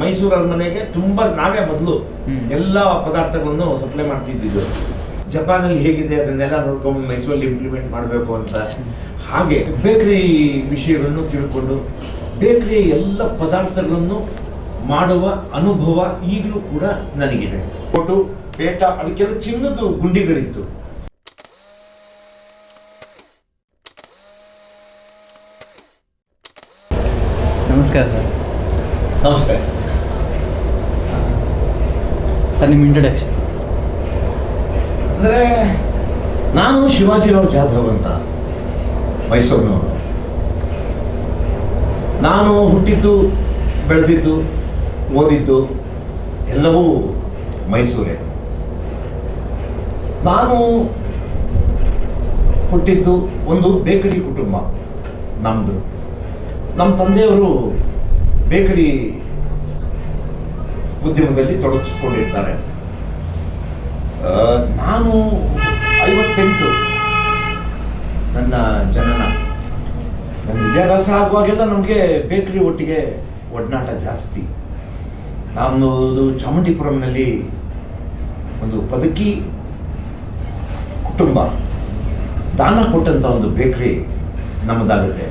ಮೈಸೂರು ಅರಮನೆಗೆ ತುಂಬಾ ನಾವೇ ಮೊದಲು ಎಲ್ಲ ಪದಾರ್ಥಗಳನ್ನು ಸಪ್ಲೈ ಮಾಡ್ತಿದ್ದಿದ್ದು. ಜಪಾನಲ್ಲಿ ಹೇಗಿದೆ ಅದನ್ನೆಲ್ಲ ನೋಡ್ಕೊಂಡು ಮೈಸೂರಲ್ಲಿ ಇಂಪ್ಲಿಮೆಂಟ್ ಮಾಡಬೇಕು ಅಂತ. ಹಾಗೆ ಬೇಕರಿ ವಿಷಯಗಳನ್ನು ತಿಳ್ಕೊಂಡು ಬೇಕರಿ ಎಲ್ಲ ಪದಾರ್ಥಗಳನ್ನು ಮಾಡುವ ಅನುಭವ ಈಗಲೂ ಕೂಡ ನನಗಿದೆ. ಕೊಟ್ಟು ಪೇಟ ಅದಕ್ಕೆಲ್ಲ ಚಿನ್ನದ ಗುಂಡಿಗಳಿತ್ತು. ನಮಸ್ಕಾರ ಸರ್. ನಮಸ್ತೆ. ಸರ್ ನಿಮ್ಮ ಇಂಟ್ರೊಡಕ್ಷನ್ ಅಂದರೆ ನಾನು ಶಿವಾಜಿರಾವ್ ಜಾಧವ್ ಅಂತ ಮೈಸೂರಿನವರು. ನಾನು ಹುಟ್ಟಿದ್ದು ಬೆಳೆದಿದ್ದು ಓದಿದ್ದು ಎಲ್ಲವೂ ಮೈಸೂರೇ. ನಾನು ಹುಟ್ಟಿದ್ದು ಒಂದು ಬೇಕರಿ ಕುಟುಂಬ ನಮ್ಮದು ನಮ್ಮ ತಂದೆಯವರು ಬೇಕರಿ ಉದ್ಯಮದಲ್ಲಿ ತೊಡಗಿಸ್ಕೊಂಡಿರ್ತಾರೆ. ನಾನು ಐವತ್ತೆಂಟು. ನನ್ನ ಜನನ. ನನ್ನ ವಿದ್ಯಾಭ್ಯಾಸ ಆಗುವಾಗೆಲ್ಲ ನಮಗೆ ಬೇಕರಿ ಒಟ್ಟಿಗೆ ಒಡನಾಟ ಜಾಸ್ತಿ. ನಮ್ಮದು ಚಾಮುಂಡಿಪುರಂನಲ್ಲಿ ಒಂದು ಪದಕಿ ಕುಟುಂಬ. ದಾನ ಕೊಟ್ಟಂಥ ಒಂದು ಬೇಕರಿ ನಮ್ಮದಾಗುತ್ತೆ.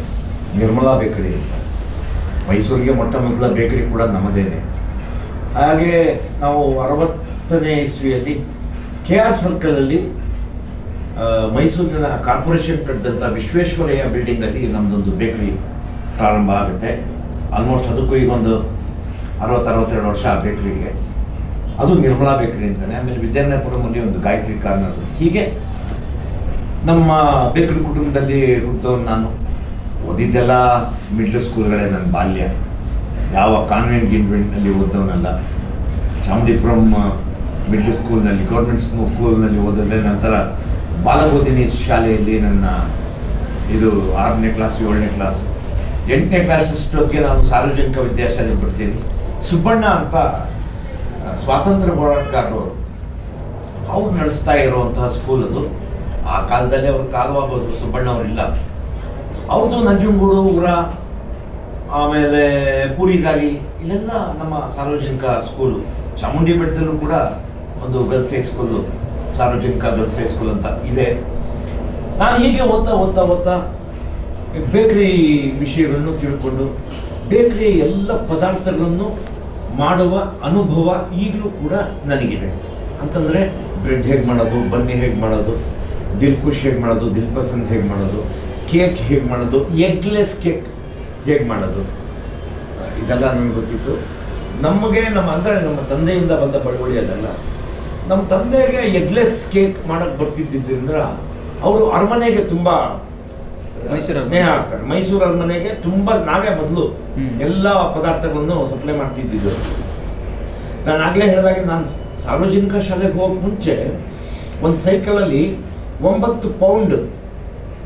ನಿರ್ಮಲಾ ಬೇಕರಿ ಅಂತ. ಮೈಸೂರಿಗೆ ಮೊಟ್ಟ ಮೊದಲ ಬೇಕರಿ ಕೂಡ ನಮ್ಮದೇನೆ. ಹಾಗೆ ನಾವು ಅರವತ್ತನೇ ಇಸ್ವಿಯಲ್ಲಿ ಕೆ ಆರ್ ಸರ್ಕಲಲ್ಲಿ ಮೈಸೂರಿನ ಕಾರ್ಪೊರೇಷನ್ ಕಟ್ಟಿದಂಥ ವಿಶ್ವೇಶ್ವರಯ್ಯ ಬಿಲ್ಡಿಂಗಲ್ಲಿ ನಮ್ಮದೊಂದು ಬೇಕರಿ ಪ್ರಾರಂಭ ಆಗುತ್ತೆ. ಆಲ್ಮೋಸ್ಟ್ ಅದಕ್ಕೂ ಈಗ ಒಂದು ಅರವತ್ತು, ಅರವತ್ತೆರಡು ವರ್ಷ ಆ ಬೇಕರಿಗೆ. ಅದು ನಿರ್ಮಲಾ ಬೇಕರಿ ಅಂತಾನೆ. ಆಮೇಲೆ ವಿದ್ಯಾರಣ್ಯಪುರಮಲ್ಲಿ ಒಂದು ಗಾಯತ್ರಿ ಕಾರ್ನರ್. ಹೀಗೆ ನಮ್ಮ ಬೇಕರಿ ಕುಟುಂಬದಲ್ಲಿ ಹುಟ್ಟಿದವನು ನಾನು. ಓದಿದ್ದೆಲ್ಲ ಮಿಡ್ಲ್ ಸ್ಕೂಲ್ಗಳೇ ನನ್ನ ಬಾಲ್ಯ. ಯಾವ ಕಾನ್ವೆಂಟ್ ಗಿನ್ವೆಂಟ್ನಲ್ಲಿ ಓದ್ದವನಲ್ಲ. ಚಾಮುಂಡಿಪುರಂ ಮಿಡ್ಲ್ ಸ್ಕೂಲ್ನಲ್ಲಿ ಗೌರ್ಮೆಂಟ್ ಸ್ಕೂಲ್ನಲ್ಲಿ ಓದಿದ್ರೆ ನಂತರ ಬಾಲಬೋಧಿನಿ ಶಾಲೆಯಲ್ಲಿ ನನ್ನ ಇದು ಆರನೇ ಕ್ಲಾಸ್ ಏಳನೇ ಕ್ಲಾಸ್ ಎಂಟನೇ ಕ್ಲಾಸ್ ಅಷ್ಟೊತ್ತಿಗೆ ನಾನು ಸಾರ್ವಜನಿಕ ವಿದ್ಯಾಶಾಲೆಗೆ ಬರ್ತೀನಿ. ಸುಬ್ಬಣ್ಣ ಅಂತ ಸ್ವಾತಂತ್ರ್ಯ ಹೋರಾಟಗಾರರು ಅವ್ರು. ನಡೆಸ್ತಾ ಇರುವಂತಹ ಸ್ಕೂಲ್ ಅದು. ಆ ಕಾಲದಲ್ಲಿ ಅವ್ರ ಕಾಲವಾಗೋದು ಸುಬ್ಬಣ್ಣ ಅವರಿಲ್ಲ ಅವ್ರದ್ದು ನಂಜನಗೂಡು ಊರ ಆಮೇಲೆ ಪೂರಿಗಾಲಿ ಇಲ್ಲೆಲ್ಲ ನಮ್ಮ ಸಾರ್ವಜನಿಕ ಸ್ಕೂಲು. ಚಾಮುಂಡಿ ಬೆಟ್ಟದಲ್ಲೂ ಕೂಡ ಒಂದು ಗರ್ಲ್ಸ್ ಸ್ಕೂಲು, ಸಾರ್ವಜನಿಕ ಗರ್ಲ್ಸ್ ಸ್ಕೂಲ್ ಅಂತ ಇದೆ. ನಾನು ಹೀಗೆ ಓದ್ತಾ ಓದ್ತಾ ಓದ್ತಾ ಬೇಕ್ರಿ ವಿಷಯಗಳನ್ನು ತಿಳ್ಕೊಂಡು, ಬೇಕ್ರಿ ಎಲ್ಲ ಪದಾರ್ಥಗಳನ್ನು ಮಾಡುವ ಅನುಭವ ಈಗಲೂ ಕೂಡ ನನಗಿದೆ. ಅಂತಂದರೆ ಬ್ರೆಡ್ ಹೇಗೆ ಮಾಡೋದು, ಬನ್ನಿ ಹೇಗೆ ಮಾಡೋದು ದಿಲ್ ಖುಷ್ ಹೇಗೆ ಮಾಡೋದು ದಿಲ್ ಪಸಂದ್ ಹೇಗೆ ಮಾಡೋದು ಕೇಕ್ ಹೇಗೆ ಮಾಡೋದು? ಎಗ್ಲೆಸ್ ಕೇಕ್ ಹೇಗೆ ಮಾಡೋದು? ಇದೆಲ್ಲ ನನಗೆ ಗೊತ್ತಿತ್ತು. ನಮಗೆ ನಮ್ಮ ಅಂದರೆ ನಮ್ಮ ತಂದೆಯಿಂದ ಬಂದ ಬಳುವಳಿ ಅದಲ್ಲ. ನಮ್ಮ ತಂದೆಗೆ ಎಗ್ಲೆಸ್ ಕೇಕ್ ಮಾಡೋಕ್ಕೆ ಬರ್ತಿದ್ದಿದ್ದರಿಂದ ಅವರು ಅರಮನೆಗೆ ತುಂಬ ಮೈಸೂರು ಸ್ನೇಹ ಆಗ್ತಾರೆ. ಮೈಸೂರು ಅರಮನೆಗೆ ತುಂಬ ನಾವೇ ಮೊದಲು. ಎಲ್ಲ ಪದಾರ್ಥಗಳನ್ನು ಸಪ್ಲೈ ಮಾಡ್ತಿದ್ದಿದ್ದು. ನಾನು ಆಗಲೇ ಹೇಳಿದಾಗ ನಾನು ಸಾರ್ವಜನಿಕ ಶಾಲೆಗೆ ಹೋಗಕ್ಕೆ ಮುಂಚೆ ಒಂದು ಸೈಕಲಲ್ಲಿ ಒಂಬತ್ತು ಪೌಂಡ್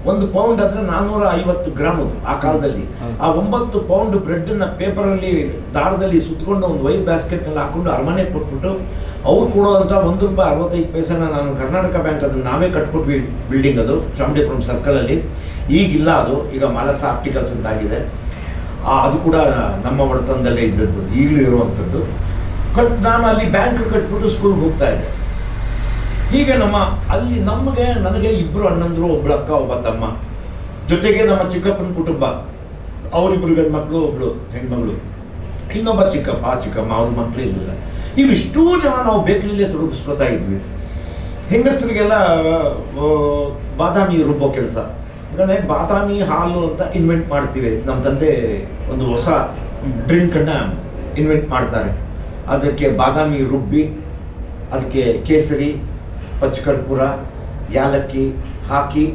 ಒಂದು ಪೌಂಡ್ ಅಂದರೆ ನಾನ್ನೂರ ಐವತ್ತು ಗ್ರಾಮ್ ಅದು ಆ ಕಾಲದಲ್ಲಿ. ಆ ಒಂಬತ್ತು ಪೌಂಡ್ ಬ್ರೆಡ್ನ ಪೇಪರಲ್ಲಿ ದಾರದಲ್ಲಿ ಸುತ್ತಕೊಂಡು ಒಂದು ವೈರ್ ಬ್ಯಾಸ್ಕೆಟ್ನಲ್ಲಿ ಹಾಕೊಂಡು ಅರಮನೆ ಕೊಟ್ಬಿಟ್ಟು ಅವ್ರು ಕೊಡುವಂಥ ಒಂದು ರೂಪಾಯಿ ಅರವತ್ತೈದು ಪೈಸೆನ ನಾನು ಕರ್ನಾಟಕ ಬ್ಯಾಂಕ್ ಅದನ್ನು ನಾವೇ ಕಟ್ಕೊಟ್ವಿ ಬಿಲ್ಡಿಂಗ್ ಅದು ಚಾಮುಂಡಿಪುರಂ ಸರ್ಕಲಲ್ಲಿ ಈಗಿಲ್ಲ ಅದು ಈಗ ಮಾಲಸ ಆಪ್ಟಿಕಲ್ಸ್ ಅಂತ ಆಗಿದೆ. ಆ, ಅದು ಕೂಡ ನಮ್ಮ ಒಡೆತನದಲ್ಲೇ ಇದ್ದದ್ದು ಈಗಲೂ ಇರುವಂಥದ್ದು. ಕಟ್ ನಾನು ಅಲ್ಲಿ ಬ್ಯಾಂಕ್ ಕಟ್ಬಿಟ್ಟು ಸ್ಕೂಲ್ಗೆ ಹೋಗ್ತಾ ಇದ್ದೆ. ಹೀಗೆ ನಮ್ಮ ಅಲ್ಲಿ ನಮಗೆ ನನಗೆ ಇಬ್ಬರು ಅಣ್ಣಂದರು ಒಬ್ಬಳು ಅಕ್ಕ, ಒಬ್ಬ ತಮ್ಮ. ಜೊತೆಗೆ ನಮ್ಮ ಚಿಕ್ಕಪ್ಪನ ಕುಟುಂಬ. ಅವರಿಬ್ಬರು ಗಂಡು ಮಕ್ಕಳು ಒಬ್ಬಳು ಹೆಣ್ಮಗಳು. ಇನ್ನೊಬ್ಬ ಚಿಕ್ಕಪ್ಪ ಚಿಕ್ಕಮ್ಮ, ಅವ್ರ ಮಕ್ಕಳು ಇರಲಿಲ್ಲ. ಇವಿಷ್ಟೂ ಜನ ನಾವು ಬೇಕರಿಲೇ ತೊಡಗಿಸ್ಕೊತಾ ಇದ್ವಿ. ಹೆಂಗಸರಿಗೆಲ್ಲ ಬಾದಾಮಿ ರುಬ್ಬೋ ಕೆಲಸ. ಯಾಕಂದರೆ ಬಾದಾಮಿ ಹಾಲು ಅಂತ ಇನ್ವೆಂಟ್ ಮಾಡ್ತೀವಿ. ನಮ್ಮ ತಂದೆ ಒಂದು ಹೊಸ ಡ್ರಿಂಕನ್ನು ಇನ್ವೆಂಟ್ ಮಾಡ್ತಾರೆ. ಅದಕ್ಕೆ ಬಾದಾಮಿ ರುಬ್ಬಿ, ಅದಕ್ಕೆ ಕೇಸರಿ ಪಚ್ಚಕರ್ಪೂರ ಯಾಲಕ್ಕಿ ಹಾಕಿ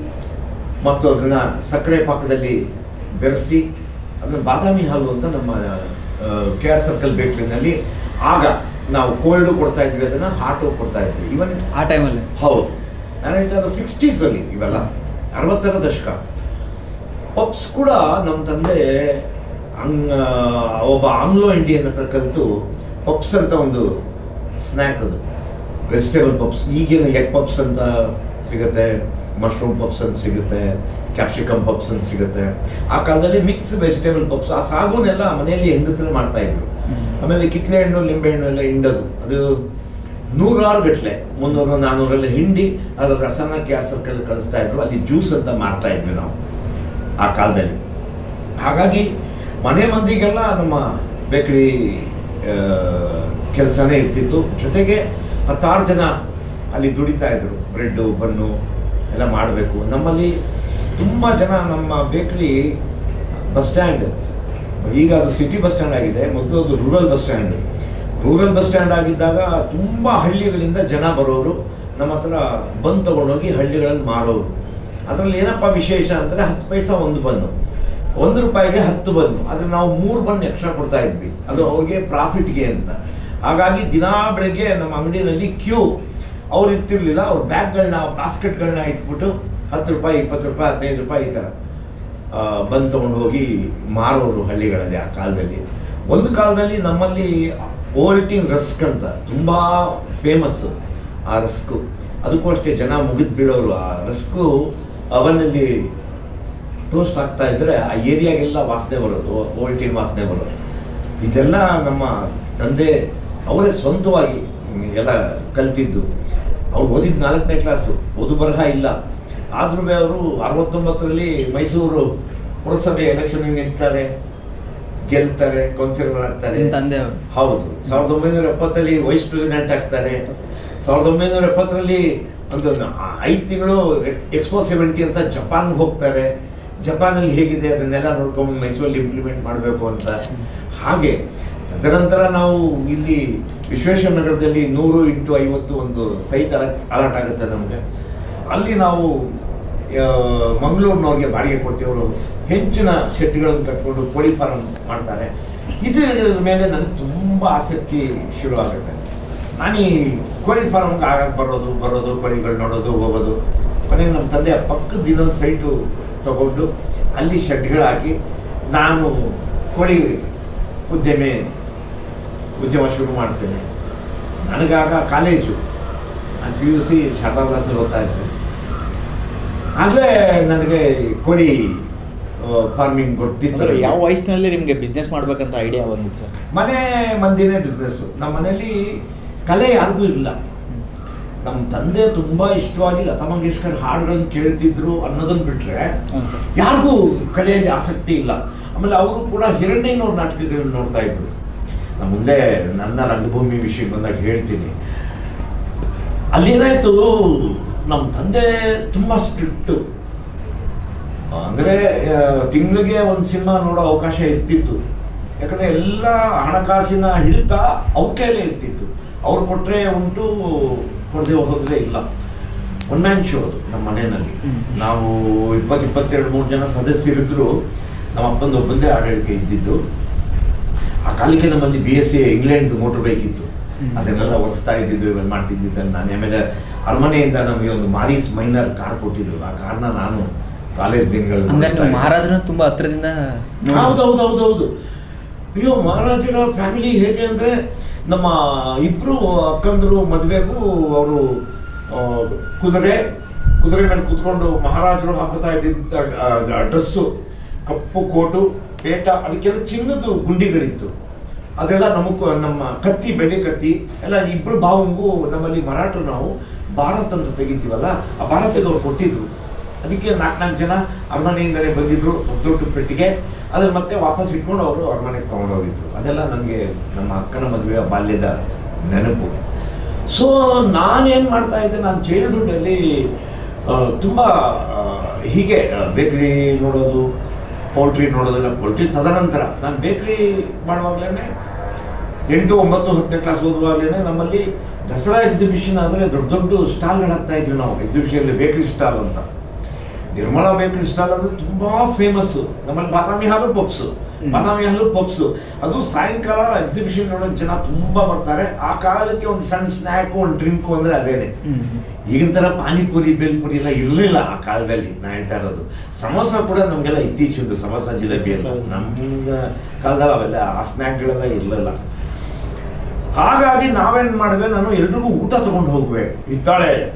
ಮತ್ತು ಅದನ್ನು ಸಕ್ಕರೆ ಪಾಕದಲ್ಲಿ ಬೆರೆಸಿ ಅದನ್ನು ಬಾದಾಮಿ ಹಾಲು ಅಂತ ನಮ್ಮ ಕೆ ಆರ್ ಸರ್ಕಲ್ ಬೇಕರಿನಲ್ಲಿ ಆಗ ನಾವು ಕೋಲ್ಡು ಕೊಡ್ತಾ ಇದ್ವಿ ಅದನ್ನು ಹಾಟು ಕೊಡ್ತಾ ಇದ್ವಿ. ಇವನ್ ಆ ಟೈಮಲ್ಲಿ ಹೌದು. ನಾನು ಹೇಳ್ತಾ ಇರೋ ಸಿಕ್ಸ್ಟೀಸಲ್ಲಿ ಇವೆಲ್ಲ ಅರವತ್ತರ ದಶಕ. ಪಪ್ಸ್ ಕೂಡ ನಮ್ಮ ತಂದೆ ಹಂಗ ಒಬ್ಬ ಆಂಗ್ಲೋ ಇಂಡಿಯನ್ ಹತ್ರ ಕಲಿತು ಪಪ್ಸ್ ಅಂತ ಒಂದು ಸ್ನ್ಯಾಕ್ ಅದು. ವೆಜಿಟೇಬಲ್ ಪಪ್ಸ್ ಈಗಿನ ಎಗ್ ಪಪ್ಸ್ ಅಂತ ಸಿಗುತ್ತೆ ಮಶ್ರೂಮ್ ಪಪ್ಸ್ ಅಂತ ಸಿಗುತ್ತೆ ಕ್ಯಾಪ್ಸಿಕಮ್ ಪಪ್ಸ್ ಅಂತ ಸಿಗುತ್ತೆ. ಆ ಕಾಲದಲ್ಲಿ ಮಿಕ್ಸ್ ವೆಜಿಟೇಬಲ್ ಪಪ್ಸ್ ಆ ಸಾಗುನೆಲ್ಲ ಮನೆಯಲ್ಲಿ ಹೆಂಗಸರು ಮಾಡ್ತಾ ಇದ್ರು. ಆಮೇಲೆ ಕಿತ್ಲೆ ಹಣ್ಣು ಲಿಂಬೆ ಹಣ್ಣು ಎಲ್ಲ ಹಿಂಡೋದು. ಅದು ನೂರಾರು ಗಟ್ಟಲೆ ಮುನ್ನೂರು ನಾನ್ನೂರಲ್ಲಿ ಹಿಂಡಿ ಅದರ ರಸನ ಕೆ ಆರ್ ಸರ್ಕಲ್ ಕಲಿಸ್ತಾ ಇದ್ರು. ಅಲ್ಲಿ ಜ್ಯೂಸ್ ಅಂತ ಮಾರ್ತಾ ಇದ್ವಿ ನಾವು ಆ ಕಾಲದಲ್ಲಿ. ಹಾಗಾಗಿ ಮನೆ ಮಂದಿಗೆಲ್ಲ ನಮ್ಮ ಬೇಕರಿ ಕೆಲಸನೇ ಇರ್ತಿತ್ತು. ಜೊತೆಗೆ ಹತ್ತಾರು ಜನ ಅಲ್ಲಿ ದುಡಿತಾ ಇದ್ರು. ಬ್ರೆಡ್ಡು, ಬನ್ನು ಎಲ್ಲ ಮಾಡಬೇಕು. ನಮ್ಮಲ್ಲಿ ತುಂಬ ಜನ ನಮ್ಮ ಬೇಕ್ರಿ ಬಸ್ ಸ್ಟ್ಯಾಂಡ್. ಈಗ ಅದು ಸಿಟಿ ಬಸ್ ಸ್ಟ್ಯಾಂಡ್ ಆಗಿದೆ. ಮೊದಲು ಅದು rural bus stand. Rural bus stand ಆಗಿದ್ದಾಗ ತುಂಬ ಹಳ್ಳಿಗಳಿಂದ ಜನ ಬರೋರು ನಮ್ಮ ಹತ್ರ ಬಂದು ತೊಗೊಂಡೋಗಿ ಹಳ್ಳಿಗಳಲ್ಲಿ ಮಾರೋರು. ಅದರಲ್ಲಿ ಏನಪ್ಪ ವಿಶೇಷ ಅಂದರೆ ಹತ್ತು ಪೈಸ ಒಂದು ಬನ್ನು. ಒಂದು ರೂಪಾಯಿಗೆ ಹತ್ತು ಬನ್ನು. ಆದರೆ ನಾವು ಮೂರು ಬನ್ ಎಕ್ಸ್ಟ್ರಾ ಕೊಡ್ತಾ ಇದ್ವಿ. ಅದು ಅವ್ರಿಗೆ ಪ್ರಾಫಿಟ್ಗೆ ಅಂತ. ಹಾಗಾಗಿ ದಿನಾ ಬೆಳಗ್ಗೆ ನಮ್ಮ ಅಂಗಡಿಯಲ್ಲಿ ಕ್ಯೂ. ಅವ್ರು ಇರ್ತಿರ್ಲಿಲ್ಲ, ಅವ್ರ ಬ್ಯಾಗ್ಗಳನ್ನ ಬಾಸ್ಕೆಟ್ಗಳನ್ನ ಇಟ್ಬಿಟ್ಟು ಹತ್ತು ರೂಪಾಯಿ, ಇಪ್ಪತ್ತು ರೂಪಾಯಿ, ಹದಿನೈದು ರೂಪಾಯಿ ಈ ಥರ ಬಂದು ತೊಗೊಂಡು ಹೋಗಿ ಮಾರೋರು ಹಳ್ಳಿಗಳಲ್ಲಿ ಆ ಕಾಲದಲ್ಲಿ. ಒಂದು ಕಾಲದಲ್ಲಿ ನಮ್ಮಲ್ಲಿ ಓಲ್ಟಿಂಗ್ ರಸ್ಕ್ ಅಂತ ತುಂಬ ಫೇಮಸ್ಸು ಆ ರಸ್ಕು. ಅದಕ್ಕೂ ಅಷ್ಟೇ ಜನ ಮುಗಿದು ಬೀಳೋರು ಆ ರಸ್ಕು ಅವನಲ್ಲಿ ಟೋಸ್ಟ್ ಆಗ್ತಾ ಇದ್ದರೆ ಆ ಏರಿಯಾಗೆಲ್ಲ ವಾಸನೆ ಬರೋದು ಓಲ್ಟಿನ್ ವಾಸನೆ ಬರೋದು. ಇದೆಲ್ಲ ನಮ್ಮ ತಂದೆ ಅವರೇ ಸ್ವಂತವಾಗಿ ಎಲ್ಲ ಕಲ್ತಿದ್ದು. ಅವ್ರು ಓದಿದ್ದು ನಾಲ್ಕನೇ ಕ್ಲಾಸು ಓದು ಬರಹ ಇಲ್ಲ. ಆದ್ರೂ ಅವರು ಅರವತ್ತೊಂಬತ್ತರಲ್ಲಿ ಮೈಸೂರು ಪುರಸಭೆ ಎಲೆಕ್ಷನ್ ನಿಂತಾರೆ ಗೆಲ್ತಾರೆ ಕೌನ್ಸಿಲರ್ ಆಗ್ತಾರೆ. ತಂದೆ ತಂದೆಯವರು? ಹೌದು. ಸಾವಿರದ ಒಂಬೈನೂರ ಎಪ್ಪತ್ತಲ್ಲಿ ವೈಸ್ ಪ್ರೆಸಿಡೆಂಟ್ ಆಗ್ತಾರೆ. ಸಾವಿರದ ಒಂಬೈನೂರ ಎಪ್ಪತ್ತರಲ್ಲಿ ಒಂದು ಐದು ತಿಂಗಳು ಎಕ್ಸ್ಪೋ ಸೆವೆಂಟಿ ಅಂತ ಜಪಾನ್ಗೆ ಹೋಗ್ತಾರೆ. ಜಪಾನಲ್ಲಿ ಹೇಗಿದೆ? ಅದನ್ನೆಲ್ಲ ನೋಡ್ಕೊಂಡು ಮೈಸೂರಲ್ಲಿ ಇಂಪ್ಲಿಮೆಂಟ್ ಮಾಡಬೇಕು ಅಂತ. ಹಾಗೆ ತದನಂತರ ನಾವು ಇಲ್ಲಿ ವಿಶ್ವೇಶ್ವರ ನಗರದಲ್ಲಿ ನೂರು ಇಂಟು ಐವತ್ತು ಒಂದು ಸೈಟ್ ಅಲಾಟ್ ಅಲರ್ಟ್ ಆಗುತ್ತೆ ನಮಗೆ. ಅಲ್ಲಿ ನಾವು ಮಂಗಳೂರಿನವ್ರಿಗೆ ಬಾಡಿಗೆ ಕೊಡ್ತೀವಿ. ಅವರು ಹೆಚ್ಚಿನ ಶೆಡ್ಗಳನ್ನು ಕಟ್ಕೊಂಡು ಕೋಳಿ ಫಾರ್ಮ್ ಮಾಡ್ತಾರೆ. ಇದರ ಮೇಲೆ ನನಗೆ ತುಂಬ ಆಸಕ್ತಿ ಶುರು ಆಗುತ್ತೆ. ನಾನು ಈ ಕೋಳಿ ಫಾರ್ಮ್ಗೆ ಆಗಾಗ ಬರೋದು ಬರೋದು, ಕೋಳಿಗಳು ನೋಡೋದು, ಹೋಗೋದು. ಕೊನೆಗೆ ನಮ್ಮ ತಂದೆ ಪಕ್ಕದ ಇನ್ನೊಂದು ಸೈಟು ತಗೊಂಡು ಅಲ್ಲಿ ಶೆಡ್ಗಳಾಕಿ ನಾನು ಕೋಳಿ ಉದ್ಯಮೆ ಉದ್ಯಮ ಶುರು ಮಾಡ್ತೇನೆ. ನನಗಾಗ ಕಾಲೇಜು ನಾನು ಪಿ ಯು ಸಿ ಶಾರದಾದಾಸಲ್ಲಿ ಕ್ಲಾಸಲ್ಲಿ ಓದ್ತಾ ಇದ್ದೆ. ಆಗಲೇ ನನಗೆ ಕೋಳಿ ಫಾರ್ಮಿಂಗ್ ಗೊತ್ತಿತ್ತು ಯಾವ ವಯಸ್ಸಿನಲ್ಲಿ ನಿಮಗೆ ಬಿಸ್ನೆಸ್ ಮಾಡಬೇಕಂತ ಐಡಿಯಾ ಬಂದಿತ್ತು ಸರ್? ಮನೆ ಮಂದಿನೇ ಬಿಸ್ನೆಸ್ಸು ನಮ್ಮ ಮನೇಲಿ ಕಲೆ ಯಾರಿಗೂ ಇಲ್ಲ. ನಮ್ಮ ತಂದೆ ತುಂಬ ಇಷ್ಟವಾಗಿ ಲತಾ ಮಂಗೇಶ್ಕರ್ ಹಾಡುಗಳನ್ನು ಕೇಳ್ತಿದ್ರು ಅನ್ನೋದನ್ನು ಬಿಟ್ಟರೆ ಯಾರಿಗೂ ಕಲೆಯಲ್ಲಿ ಆಸಕ್ತಿ ಇಲ್ಲ. ಆಮೇಲೆ ಅವರು ಕೂಡ ಹಿರಣ್ಯನವ್ರ ನಾಟಕಗಳನ್ನ ನೋಡ್ತಾ ಇದ್ರು. ನಮ್ಮ ಮುಂದೆ ನನ್ನ ರಂಗಭೂಮಿ ವಿಷಯಕ್ಕೆ ಬಂದಾಗ ಹೇಳ್ತೀನಿ. ಅಲ್ಲೇನಾಯ್ತು ನಮ್ಮ ತಂದೆ ತುಂಬ ಸ್ಟ್ರಿಕ್ಟು. ಅಂದರೆ ತಿಂಗಳಿಗೆ ಒಂದು ಸಿನಿಮಾ ನೋಡೋ ಅವಕಾಶ ಇರ್ತಿತ್ತು. ಯಾಕಂದರೆ ಎಲ್ಲ ಹಣಕಾಸಿನ ಹಿಡಿತ ಅವ್ರ ಕೈಲೇ ಇರ್ತಿತ್ತು. ಅವ್ರು ಕೊಟ್ಟರೆ ಉಂಟು ಕೊಡದೆ ಹೋದ್ರೆ ಇಲ್ಲ. ಒನ್ ಮ್ಯಾನ್ ಶೋ ಅದು ನಮ್ಮ ಮನೆಯಲ್ಲಿ. ನಾವು ಇಪ್ಪತ್ತು ಇಪ್ಪತ್ತೆರಡು ಮೂರು ಜನ ಸದಸ್ಯರಿದ್ದರು ನಮ್ಮ ಅಪ್ಪಂದು ಒಬ್ಬಂದೇ ಆಡಳಿಕೆ ಇದ್ದಿದ್ದು. ಕಾಲಕ್ಕೆ ನಮ್ಮಲ್ಲಿ B S C England motor bike ಇತ್ತು. ಅದನ್ನೆಲ್ಲ ಒರೆಸ್ತಾ ಇದ್ದಿದ್ದು ಇವೆಲ್ಲ ಮಾಡ್ತಿದ್ದಿದ್ದು ನಾನು. ಆಮೇಲೆ ಅರಮನೆಯಿಂದ ನಮಗೆ ಒಂದು ಮಾರೀಸ್ ಮೈನರ್ ಕಾರ್ ಕೊಟ್ಟಿದ್ರು. ಆ ಕಾರ್ನ ನಾನು ಕಾಲೇಜ್ ದಿನಗಳಲ್ಲಿ ಮಹಾರಾಜನ ತುಂಬಾ ಹತ್ರದಿಂದ ಹೌದು ಹೌದು ಹೌದು ಹೌದು ಅಯ್ಯೋ ಮಹಾರಾಜರ ಫ್ಯಾಮಿಲಿ ಹೇಗೆ ಅಂದರೆ ನಮ್ಮ ಇಬ್ಬರು ಅಕ್ಕಂದರು ಮದುವೆಗೂ ಅವರು ಕುದುರೆ ಕುದುರೆ ಮೇಲೆ ಕೂತ್ಕೊಂಡು ಮಹಾರಾಜರು ಹಾಕುತ್ತಾ ಇದ್ದಿದ್ದ ಡ್ರೆಸ್ಸು ಕಪ್ಪು ಕೋಟು ಪೇಟ ಅದಕ್ಕೆಲ್ಲ ಚಿನ್ನದ್ದು ಗುಂಡಿಗಳಿತ್ತು. ಅದೆಲ್ಲ ನಮಗೂ ನಮ್ಮ ಕತ್ತಿ ಬೆಳೆ ಕತ್ತಿ, ಎಲ್ಲ ಇಬ್ಬರು ಭಾವಂಗೂ ನಮ್ಮಲ್ಲಿ ಮರಾಠರು ನಾವು ಭಾರತ ಅಂತ ತೆಗಿತೀವಲ್ಲ, ಆ ಭಾರತದವ್ರು ಕೊಟ್ಟಿದ್ರು. ಅದಕ್ಕೆ ನಾಲ್ಕು ನಾಲ್ಕು ಜನ ಅರಮನೆಯಿಂದಲೇ ಬಂದಿದ್ರು, ದೊಡ್ಡ ದೊಡ್ಡ ಪೆಟ್ಟಿಗೆ. ಅದ್ರ ಮತ್ತೆ ವಾಪಸ್ ಇಟ್ಕೊಂಡು ಅವರು ಅರಮನೆಗೆ ತೊಗೊಂಡೋಗಿದ್ರು ಅದೆಲ್ಲ ನನಗೆ ನಮ್ಮ ಅಕ್ಕನ ಮದುವೆಯ ಬಾಲ್ಯದ ನೆನಪು. ಸೊ ನಾನೇನು ಮಾಡ್ತಾ ಇದ್ದೆ, ನಾನು ಚೈಲ್ಡ್ಹುಡ್ಡಲ್ಲಿ ತುಂಬ ಹೀಗೆ ಬೇಕ್ರಿ ನೋಡೋದು ಪೌಲ್ಟ್ರಿ ನೋಡೋದೆಲ್ಲ ಪೌಲ್ಟ್ರಿ ತದನಂತರ, ನಾನು ಬೇಕ್ರಿ ಮಾಡುವಾಗಲೇ ಎಂಟು ಒಂಬತ್ತು ಹತ್ತನೇ ಕ್ಲಾಸ್ ಓದುವಾಗಲೇ ನಮ್ಮಲ್ಲಿ ದಸರಾ ಎಕ್ಸಿಬಿಷನ್ ಆದರೆ ದೊಡ್ಡ ದೊಡ್ಡ ಸ್ಟಾಲ್ಗಳು ಹಾಕ್ತಾ ಇದ್ವಿ ನಾವು. ಎಕ್ಸಿಬಿಷನಲ್ಲಿ ಬೇಕ್ರಿ ಸ್ಟಾಲ್ ಅಂತ. ನಿರ್ಮಲಾ ಬೇಕರಿ ಸ್ಟಾಲ್ ಅಂದರೆ ತುಂಬ ಫೇಮಸ್ಸು ನಮ್ಮಲ್ಲಿ ಬಾದಾಮಿ ಹಾಲು ಪಪ್ಸು. ಬಾದಾಮಿ ಹಾಲು ಪಪ್ಸು ಅದು ಸಾಯಂಕಾಲ ಎಕ್ಸಿಬಿಷನ್ ನೋಡೋಕೆ ಜನ ತುಂಬ ಬರ್ತಾರೆ. ಆ ಕಾಲಕ್ಕೆ ಒಂದು ಸಣ್ಣ ಸ್ನ್ಯಾಕು ಒಂದು ಡ್ರಿಂಕು ಅಂದರೆ ಅದೇನೆ. ಈಗಿನ ಥರ ಪಾನಿಪುರಿ ಬೇಲ್ಪುರಿ ಎಲ್ಲ ಇರಲಿಲ್ಲ ಆ ಕಾಲದಲ್ಲಿ ನಾ ಹೇಳ್ತಾ ಇರೋದು. ಸಮೋಸ ಕೂಡ ನಮಗೆಲ್ಲ ಇತ್ತೀಚಿಂದು ಸಮೋಸ ಜಿಲೇಬಿ ನಮ್ಮ ಕಾಲದಲ್ಲಿ ಅವೆಲ್ಲ ಆ ಸ್ನ್ಯಾಕ್ಗಳೆಲ್ಲ ಇರಲಿಲ್ಲ. ಹಾಗಾಗಿ ನಾವೇನು ಮಾಡುವೆ ನಾನು ಎಲ್ರಿಗೂ ಊಟ ತಗೊಂಡು ಹೋಗುವೆ. ಇದ್ದಾಳೆ.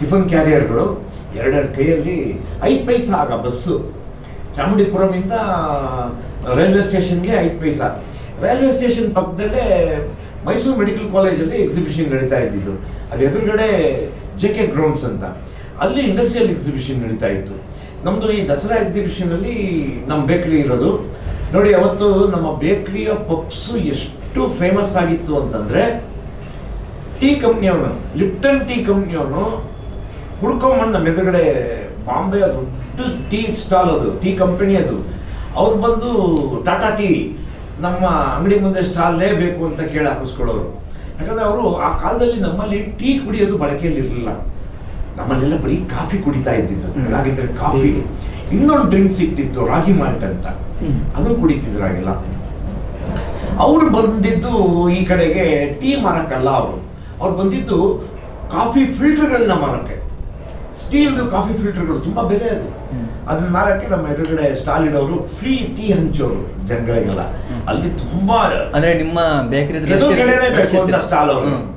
ಟಿಫನ್ ಕ್ಯಾರಿಯರ್ಗಳು ಎರಡೆರಡು ಕೈಯಲ್ಲಿ ಐದು ಪೈಸ ಆಗ ಬಸ್ಸು. ಚಾಮುಂಡಿಪುರಮಿಂದ ರೈಲ್ವೆ ಸ್ಟೇಷನ್ಗೆ ಐದು ಪೈಸ. ರೈಲ್ವೆ ಸ್ಟೇಷನ್ ಪಕ್ಕದಲ್ಲೇ ಮೈಸೂರು ಮೆಡಿಕಲ್ ಕಾಲೇಜಲ್ಲಿ ಎಕ್ಸಿಬಿಷನ್ ನಡೀತಾ ಇದ್ದಿದ್ದು. ಅದು ಎದುರುಗಡೆ ಜೆ ಕೆ ಗ್ರೌಂಡ್ಸ್ ಅಂತ. ಅಲ್ಲಿ ಇಂಡಸ್ಟ್ರಿಯಲ್ ಎಕ್ಸಿಬಿಷನ್ ನಡೀತಾ ಇತ್ತು. ನಮ್ಮದು ಈ ದಸರಾ ಎಕ್ಸಿಬಿಷನಲ್ಲಿ ನಮ್ಮ ಬೇಕ್ರಿ ಇರೋದು. ನೋಡಿ, ಅವತ್ತು ನಮ್ಮ ಬೇಕ್ರಿಯ ಪಪ್ಸು ಎಷ್ಟು ಫೇಮಸ್ ಆಗಿತ್ತು ಅಂತಂದರೆ ಟೀ ಕಂಪ್ನಿಯವನು ಲಿಪ್ಟನ್ ಟೀ ಕಂಪ್ನಿಯವನು ಹುಡ್ಕೊಂಬಂದು ಮೆದುಗಡೆ ಬಾಂಬೆ ದೊಡ್ಡ ಟೀ ಸ್ಟಾಲ್ ಅದು ಟೀ ಕಂಪನಿ ಅದು. ಅವ್ರು ಬಂದು ಟಾಟಾ ಟೀ ನಮ್ಮ ಅಂಗಡಿ ಮುಂದೆ ಸ್ಟಾಲ್ನೇ ಬೇಕು ಅಂತ ಕೇಳಿ ಹಾಕಿಸ್ಕೊಳ್ಳೋರು. ಯಾಕಂದರೆ ಅವರು ಆ ಕಾಲದಲ್ಲಿ ನಮ್ಮಲ್ಲಿ ಟೀ ಕುಡಿಯೋದು ಬಳಕೆಯಲ್ಲಿ ಇರಲಿಲ್ಲ. ನಮ್ಮಲ್ಲೆಲ್ಲ ಬರೀ ಕಾಫಿ ಕುಡಿತಾ ಇದ್ದಿದ್ದು ಹಾಗಿದ್ರೆ ಕಾಫಿ. ಇನ್ನೊಂದು ಡ್ರಿಂಕ್ ಸಿಕ್ತಿತ್ತು ರಾಗಿ ಮಾಲ್ಟ್ ಅಂತ. ಅದನ್ನು ಕುಡಿತಿದ್ರು ಆಗೆಲ್ಲ ಅವ್ರು ಬಂದಿದ್ದು ಈ ಕಡೆಗೆ ಟೀ ಮಾರಕ್ಕಲ್ಲ ಅವರು. ಅವ್ರು ಬಂದಿದ್ದು ಕಾಫಿ ಫಿಲ್ಟರ್ಗಳನ್ನ ಮಾರಕ್ಕೆ. ಸ್ಟೀಲ್ದು ಕಾಫಿ ಫಿಲ್ಟರ್ಗಳು ತುಂಬ ಬೆಲೆ ಅದು. ಅದನ್ನ ಮಾರಕ್ಕೆ ನಮ್ಮ ಎದುರುಗಡೆ ಸ್ಟಾಲ್ ಇಡೋರು ಫ್ರೀ ಟೀ ಹಂಚೋರು ಜನಗಳಿಗೆಲ್ಲ. ಅಲ್ಲಿ ತುಂಬಾ ಅಂದ್ರೆ ನಿಮ್ಮ ಬೇಕರಿ ಸ್ಟಾಲ್ ಅವರು.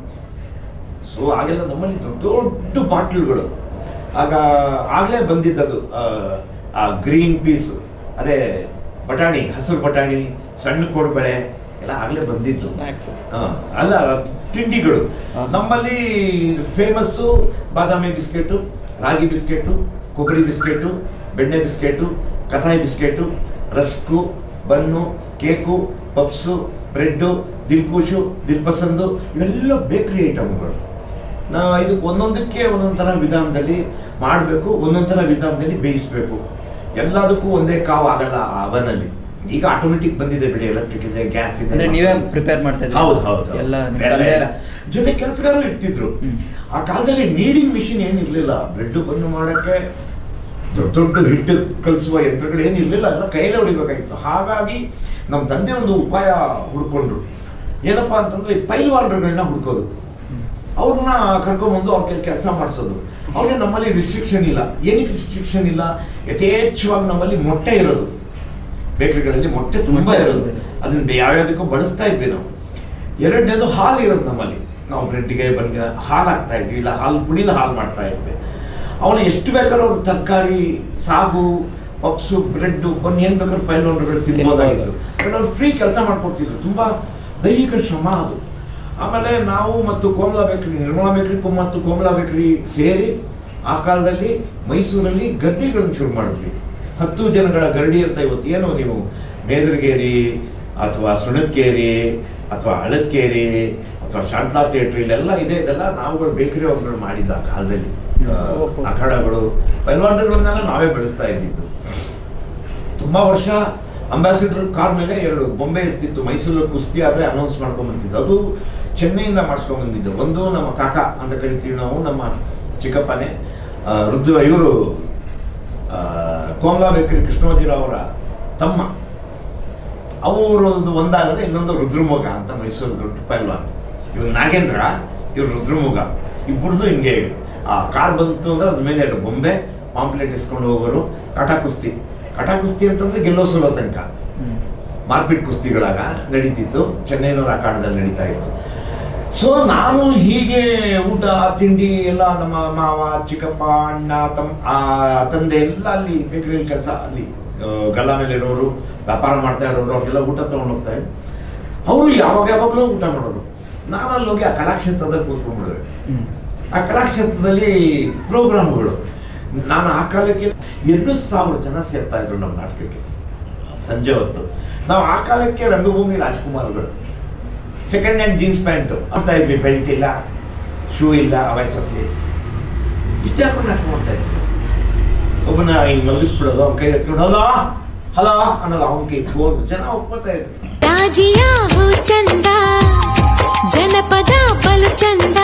ಸೊ ಆಗೆಲ್ಲ ನಮ್ಮಲ್ಲಿ ದೊಡ್ಡ ದೊಡ್ಡ ಬಾಟ್ಲ್ಗಳು. ಆಗ ಆಗಲೇ ಬಂದಿದ್ದದು ಆ ಗ್ರೀನ್ ಪೀಸು. ಅದೇ ಬಟಾಣಿ ಹಸಿರು ಬಟಾಣಿ ಸಣ್ಣ ಕೋಡುಬಳೆ. ಎಲ್ಲ ಆಗಲೇ ಬಂದಿತ್ತು ಸ್ನ್ಯಾಕ್ಸ್ ಅಲ್ಲ ತಿಂಡಿಗಳು. ನಮ್ಮಲ್ಲಿ ಫೇಮಸ್ಸು ಬಾದಾಮಿ ಬಿಸ್ಕೆಟು ರಾಗಿ ಬಿಸ್ಕೆಟು ಕೊಬ್ಬರಿ ಬಿಸ್ಕೆಟು ಬೆಣ್ಣೆ biscuit ಕಥಾಯಿ biscuit rusk bun cake puffs bread dilkhush dilpasand ಇವೆಲ್ಲ ಬೇಕ್ರಿ ಐಟಮ್ಗಳು ನಾ ಇದು ಒಂದೊಂದಕ್ಕೆ ಒಂದೊಂದು ಥರ ವಿಧಾನದಲ್ಲಿ ಮಾಡಬೇಕು ಒಂದೊಂದು ಥರ ವಿಧಾನದಲ್ಲಿ ಬೇಯಿಸಬೇಕು. ಎಲ್ಲದಕ್ಕೂ ಒಂದೇ ಕಾವು ಆಗಲ್ಲ ಆ ಅವನಲ್ಲಿ. ಈಗ ಆಟೋಮೆಟಿಕ್ ಬಂದಿದೆ ಬಿಡಿ ಎಲೆಕ್ಟ್ರಿಕ್ ಇದೆ ಗ್ಯಾಸ್ ಇದೆ ಅಂದ್ರೆ ನೀವೇ ಪ್ರಿಪೇರ್ ಮಾಡ್ತಾ ಹೌದು ಹೌದು ಎಲ್ಲ. ಜೊತೆ ಕೆಲಸಗಾರರು ಇರ್ತಿದ್ರು. ಆ ಕಾಲದಲ್ಲಿ ನೀಡಿಂಗ್ ಮಿಷಿನ್ ಏನಿರಲಿಲ್ಲ. ಬ್ರೆಡ್ ಬನ್ನು ಮಾಡೋಕ್ಕೆ ದೊಡ್ಡ ದೊಡ್ಡ ಹಿಟ್ಟು ಕಲಿಸುವ ಯಂತ್ರಗಳು ಏನಿರಲಿಲ್ಲ. ಎಲ್ಲ ಕೈಲೇ ಹೊಡಿಬೇಕಾಗಿತ್ತು. ಹಾಗಾಗಿ ನಮ್ಮ ತಂದೆ ಒಂದು ಉಪಾಯ ಹುಡ್ಕೊಂಡ್ರು. ಏನಪ್ಪ ಅಂತಂದ್ರೆ ಈ ವಾರ್ಡರ್ಗಳನ್ನ ಹುಡ್ಕೋದು. ಅವ್ರನ್ನ ಕರ್ಕೊಂಬಂದು ಅವ್ರ ಕೈಲಿ ಕೆಲಸ ಮಾಡಿಸೋದು. ಅವ್ರಿಗೆ ನಮ್ಮಲ್ಲಿ ರಿಸ್ಟ್ರಿಕ್ಷನ್ ಇಲ್ಲ. ಏನಕ್ಕೆ ರಿಸ್ಟ್ರಿಕ್ಷನ್ ಇಲ್ಲ? ಯಥೇಚ್ಛವಾಗಿ ನಮ್ಮಲ್ಲಿ ಮೊಟ್ಟೆ ಇರೋದು. ಬೇಕರಿಗಳಲ್ಲಿ ಮೊಟ್ಟೆ ತುಂಬ ಇರುತ್ತೆ. ಅದನ್ನ ಯಾವ್ಯಾವುದಕ್ಕೂ ಬಳಸ್ತಾ ಇದ್ವಿ ನಾವು. ಎರಡನೇದು ಹಾಲು ಇರೋದು ನಮ್ಮಲ್ಲಿ. ನಾವು ಬ್ರೆಡ್ಗೆ, ಬನ್ಗೆ ಹಾಲು ಹಾಕ್ತಾ ಇದ್ವಿ. ಇಲ್ಲ, ಹಾಲು, ಪುಡಿಲಿ ಹಾಲು ಮಾಡ್ತಾ ಇದ್ವಿ. ಅವನು ಎಷ್ಟು ಬೇಕಾದ್ರೂ ಅವ್ರು ತರಕಾರಿ, ಸಾಗು, ಪಪ್ಸು, ಬ್ರೆಡ್ಡು, ಬನ್ನಿ, ಏನು ಬೇಕಾದ್ರೂ ಪೈಲೋನ್ಗಳು ತಿನ್ಬೋದಾಗಿತ್ತು. ಯಾಕಂದ್ರೆ ಅವ್ರು ಫ್ರೀ ಕೆಲಸ ಮಾಡ್ಕೊಡ್ತಿದ್ರು. ತುಂಬ ದೈಹಿಕ ಶ್ರಮ ಅದು. ಆಮೇಲೆ ನಾವು ಮತ್ತು ಕೋಮಲಾ ಬೇಕರಿ, ನಿರ್ಮಲಾ ಬೇಕರಿ ಮತ್ತು ಕೋಮಲಾ ಬೇಕರಿ ಸೇರಿ ಆ ಕಾಲದಲ್ಲಿ ಮೈಸೂರಲ್ಲಿ ಗರ್ಭಿಗಳನ್ನು ಶುರು ಮಾಡಿದ್ವಿ. ಹತ್ತು ಜನಗಳ ಗರಡಿ ಅಂತ ಇವತ್ತು ಏನು ನೀವು ಮೇದರ್ಗೇರಿ ಅಥವಾ ಸುಣದ್ಕೇರಿ ಅಥವಾ ಹಳದ್ಕೇರಿ ಅಥವಾ ಶಾಂತಲಾ ಥಿಯೇಟ್ರ್ ಇಲ್ಲೆಲ್ಲ ಇದೆ, ಇದೆಲ್ಲ ನಾವುಗಳು ಬೇಕರಿ ಅವ್ರುಗಳು ಮಾಡಿದ್ದ ಆ ಕಾಲದಲ್ಲಿ ಅಖಾಡಗಳು ಪೈಲ್ವಾನ್ಗಳನ್ನೆಲ್ಲ ನಾವೇ ಬೆಳೆಸ್ತಾ ಇದ್ದಿದ್ದು. ತುಂಬ ವರ್ಷ ಅಂಬಾಸಿಡರ್ ಕಾರ್ ಮೇಲೆ ಎರಡು ಬೊಂಬೆ ಇರ್ತಿತ್ತು, ಮೈಸೂರು ಕುಸ್ತಿ ಆದರೆ ಅನೌನ್ಸ್ ಮಾಡ್ಕೊಂಡ್ಬರ್ತಿದ್ದು ಅದು ಚೆನ್ನೈಯಿಂದ ಮಾಡಿಸ್ಕೊಂಡ್ಬಂದಿದ್ದು ಒಂದು ನಮ್ಮ ಕಾಕ ಅಂತ ಕರಿತೀವಿ ನಾವು, ನಮ್ಮ ಚಿಕ್ಕಪ್ಪನೇ. ರುದ್ರ ಇವರು ಕೋಮಲಾ ಬೇಕರಿ ಕೃಷ್ಣೋಜಿರಾವ್ ಅವರ ತಮ್ಮ. ಅವರದ್ದು ಒಂದಾದರೆ ಇನ್ನೊಂದು ರುದ್ರಮುಗ ಅಂತ ಮೈಸೂರು ದೊಡ್ಡ ಪೈಲ್ವಾನ್. ಇವ್ರು ನಾಗೇಂದ್ರ ಇವ್ರು ರುದ್ರಮುಗ. ಇಬ್ಬರದು ಹಿಂಗೆ ಆ ಕಾರ್ ಬಂತು ಅಂದ್ರೆ ಅದ್ರ ಮೇಲೆ ಎರಡು ಬೊಂಬೆ ಪಾಂಪ್ಲೆಟ್ ಇಸ್ಕೊಂಡು ಹೋಗೋರು. ಕಟ ಕುಸ್ತಿ. ಕಟಾ ಕುಸ್ತಿ ಅಂತಂದ್ರೆ ಗೆಲ್ಲೋ ಸೋಲೋ ತನಕ. ಮಾರ್ಪಿಟ್ ಕುಸ್ತಿಗಳಾಗ ನಡೀತಿತ್ತು. ಚೆನ್ನೈನವ್ರ ಅಖಾಡದಲ್ಲಿ ನಡೀತಾ ಇತ್ತು. ಸೊ ನಾನು ಹೀಗೆ ಊಟ, ತಿಂಡಿ ಎಲ್ಲ ನಮ್ಮ ಮಾವ, ಚಿಕ್ಕಪ್ಪ, ಅಣ್ಣ ತಮ್ಮ ತಂದೆ ಎಲ್ಲ ಅಲ್ಲಿ ಬೇಕರಿಯಲ್ಲಿ ಕೆಲಸ ಅಲ್ಲಿ ಗಲ್ಲ ಮೇಲೆ ಇರೋರು, ವ್ಯಾಪಾರ ಮಾಡ್ತಾ ಇರೋರು, ಅವ್ರಿಗೆಲ್ಲ ಊಟ ತೊಗೊಂಡು ಹೋಗ್ತಾ ಇದ್ರು. ಅವರು ಯಾವಾಗ ಯಾವಾಗಲೂ ಊಟ ಮಾಡೋರು. ನಾನು ಅಲ್ಲಿ ಹೋಗಿ ಆ ಕಲಾಕ್ಷೇತ್ರದಲ್ಲಿ ಕೂತ್ಕೊಂಡ್ಬಿಡುವೆ. ಆ ಕಲಾಕ್ಷೇತ್ರದಲ್ಲಿ ಪ್ರೋಗ್ರಾಮ್ಗಳು. ನಾನು ಆ ಕಾಲಕ್ಕೆ ಎರಡು ಸಾವಿರ ಜನ ಸೇರ್ತಾ ಇದ್ರು ನಮ್ಮ ನಾಟಕಕ್ಕೆ. ಸಂಜೆ ಹೊತ್ತು. ನಾವು ಆ ಕಾಲಕ್ಕೆ ರಂಗಭೂಮಿ ರಾಜ್ಕುಮಾರ್ಗಳು. ಸೆಕೆಂಡ್ ಹ್ಯಾಂಡ್ ಜೀನ್ಸ್ ಪ್ಯಾಂಟು ಅಂತ ಇದ್ವಿ ಬೆಲ್ಟ್ ಇಲ್ಲ ಶೂ ಇಲ್ಲ ಅವೇ ಚಪ್ಪಲಿ ಇಷ್ಟೇ ಹಾಕೊಂಡು ನಾಟಕ ಮಾಡ್ತಾ ಇದ್ವಿ ಒಬ್ಬನ ಹಿಂಗೆ ಮಲಗಿಸ್ಬಿಡೋದು ಅವ್ನ ಕೈ ಎತ್ಕೊಂಡು, ಹಲೋ ಹಲೋ ಅನ್ನೋದು ಅವ್ನ ಕೈ ಫೋನ್, ಜನ ಒಪ್ಕೋತಾ ಇದ್ರು. ರಾಜಿಯಾ ಹೋ ಚಂದ, ಜನಪದ ಬಲು ಚಂದ.